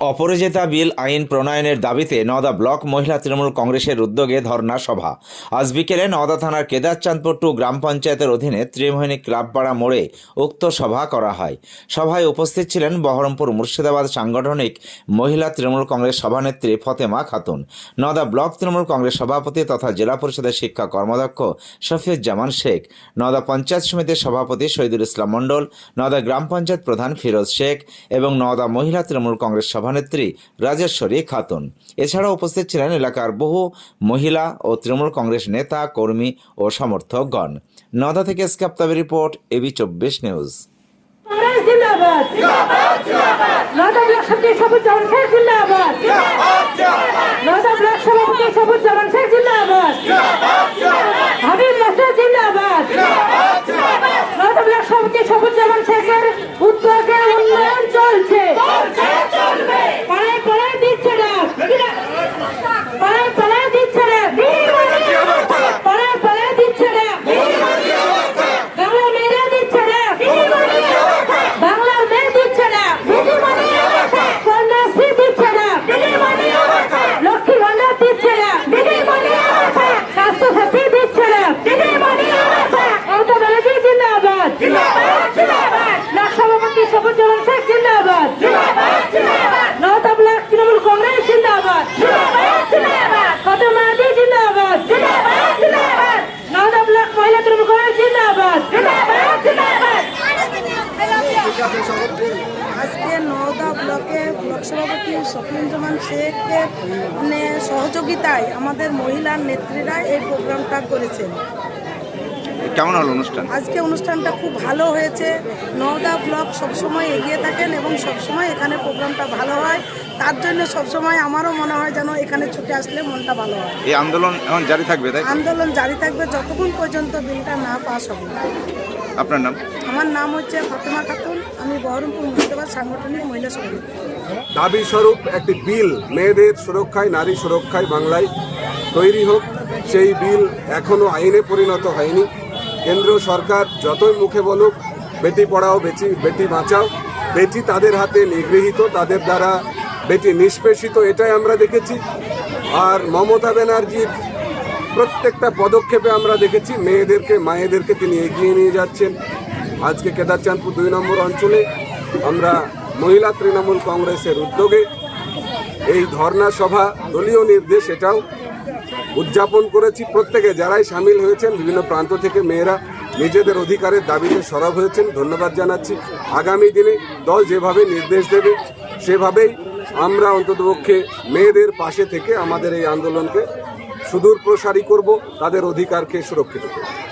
অপরাজিতা বিল আইন প্রণয়নের দাবিতে নওদা ব্লক মহিলা তৃণমূল কংগ্রেসের উদ্যোগে ধর্ণা সভা। আজ বিকেলে নওদা থানার কেদারচাঁদপুর টু গ্রাম পঞ্চায়েতের অধীনে ত্রিমোহিনী ক্লাবপাড়া মোড়ে উক্ত সভা করা হয়। সভায় উপস্থিত ছিলেন বহরমপুর মুর্শিদাবাদ সাংগঠনিক মহিলা তৃণমূল কংগ্রেস সভানেত্রী ফতেমা খাতুন। নওদা ব্লক তৃণমূল কংগ্রেস সভাপতি তথা জেলা পরিষদের শিক্ষা কর্মদক্ষ শফিউজ্জামান শেখ। নওদা পঞ্চায়েত সমিতির সভাপতি শহীদুল ইসলাম মণ্ডল। নওদা গ্রাম পঞ্চায়েত প্রধান ফিরোজ শেখ এবং নওদা মহিলা তৃণমূল কংগ্রেস সভানেত্রী রাজেশ্বরী খাতুন। এছাড়া উপস্থিত ছিলেন এলাকার বহু মহিলা ও তৃণমূল কংগ্রেস নেতা, কর্মী ও সমর্থকগণ। নদা থেকে স্কাপ্তাবের রিপোর্ট, এবি চব্বিশ নিউজ। জিন্দাবাদ নদা ব্লক সভাপতি সবুজ জামান শেখ জিন্দাবাদ হাবিব মাস্টার জিন্দাবাদ নদা ব্লক সভাপতি সবুজ জামান শেখের উদ্যোগে উন্নয়ন চলছে পাড়ায় পাড়ায় দিচ্ছে না পাড়ায় পাড়ায় দিচ্ছে না পাড়ায় পাড়ায় দিচ্ছে না বাংলা মেয়েরা দিচ্ছে না বাংলার মেয়ে দিচ্ছে না কন্যাশ্রী দিচ্ছে না লক্ষ্মী ভান্ডার দিচ্ছে না স্বাস্থ্য সাথী দিচ্ছে না মমতা ব্যানার্জি জিন্দাবাদ ব্লক সভাপতি সবুজ জমান শেখ জিন্দাবাদ নওতা ব্লক তৃণমূল কংগ্রেস জিন্দাবাদ ফতেমা আদি জিন্দাবাদ নওদা ব্লক মহিলা তৃণমূল কংগ্রেস জিন্দাবাদ আজকে নওদা ব্লকে ব্লক সভাপতি শফিউজ্জামান শেখের মানে সহযোগিতায় আমাদের মহিলার নেত্রীরা এই প্রোগ্রামটা করেছেন। কেমন হলো অনুষ্ঠান? আজকে অনুষ্ঠানটা খুব ভালো হয়েছে। নওদা ব্লক সবসময় এগিয়ে থাকেন এবং সবসময় এখানে প্রোগ্রামটা ভালো হয়। তার জন্য সবসময় আমারও মনে হয় যেন এখানে ছুটে আসলে মনটা ভালো হয়। এই আন্দোলন এখন জারি থাকবে তাই আন্দোলন জারি থাকবে যতক্ষণ পর্যন্ত বিলটা না পাস হবে। আপনার নাম? আমার নাম হচ্ছে ফাতেমা খাতুন। আমি বহরমপুর মুর্শিদাবাদ সাংগঠনিক মহিলা সমিতি। দাবি স্বরূপ একটি বিল মেয়েদের সুরক্ষায় নারী সুরক্ষায় বাংলায় তৈরি হোক। সেই বিল এখনও আইনে পরিণত হয়নি। কেন্দ্র সরকার যতই মুখে বলুক বেটি পড়াও বেটি বেটি বাঁচাও বেটি তাদের হাতে নিগৃহীত তাদের দ্বারা বেটি নিষ্পেষিত এটাই আমরা দেখেছি। আর মমতা ব্যানার্জির প্রত্যেকটা পদক্ষেপে আমরা দেখেছি মেয়েদেরকে, মায়েদেরকে তিনি এগিয়ে নিয়ে যাচ্ছেন। আজকে কেদারচাঁদপুর দুই নম্বর অঞ্চলে আমরা মহিলা তৃণমূল কংগ্রেসের উদ্যোগে এই ধর্ণা সভা, দলীয় নির্দেশ এটাও উদযাপন করেছি। প্রত্যেকে যারাই সামিল হয়েছেন, বিভিন্ন প্রান্ত থেকে মেয়েরা নিজেদের অধিকারের দাবিতে সরব হয়েছেন। ধন্যবাদ জানাচ্ছি। আগামী দিনে দল যেভাবে নির্দেশ দেবে, সেভাবেই আমরা অন্ততপক্ষে মেয়েদের পাশে থেকে আমাদের এই আন্দোলনকে সুদূর প্রসারী করব তাদের অধিকারকে সুরক্ষিত করব।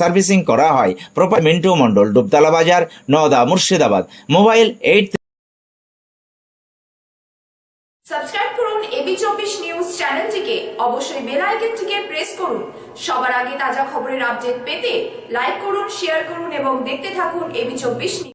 সার্ভিসিং করা হয়। Proper Mintu Mondal Dubtala Bazar, Nawda, Murshidabad. Mobile eight subscribe করুন এবি চব্বিশ নিউজ চ্যানেলটিকে। অবশ্যই বেল আইকনটিকে প্রেস করুন। সবার আগে তাজা খবরের আপডেট পেতে লাইক করুন, শেয়ার করুন এবং দেখতে থাকুন এবি চব্বিশ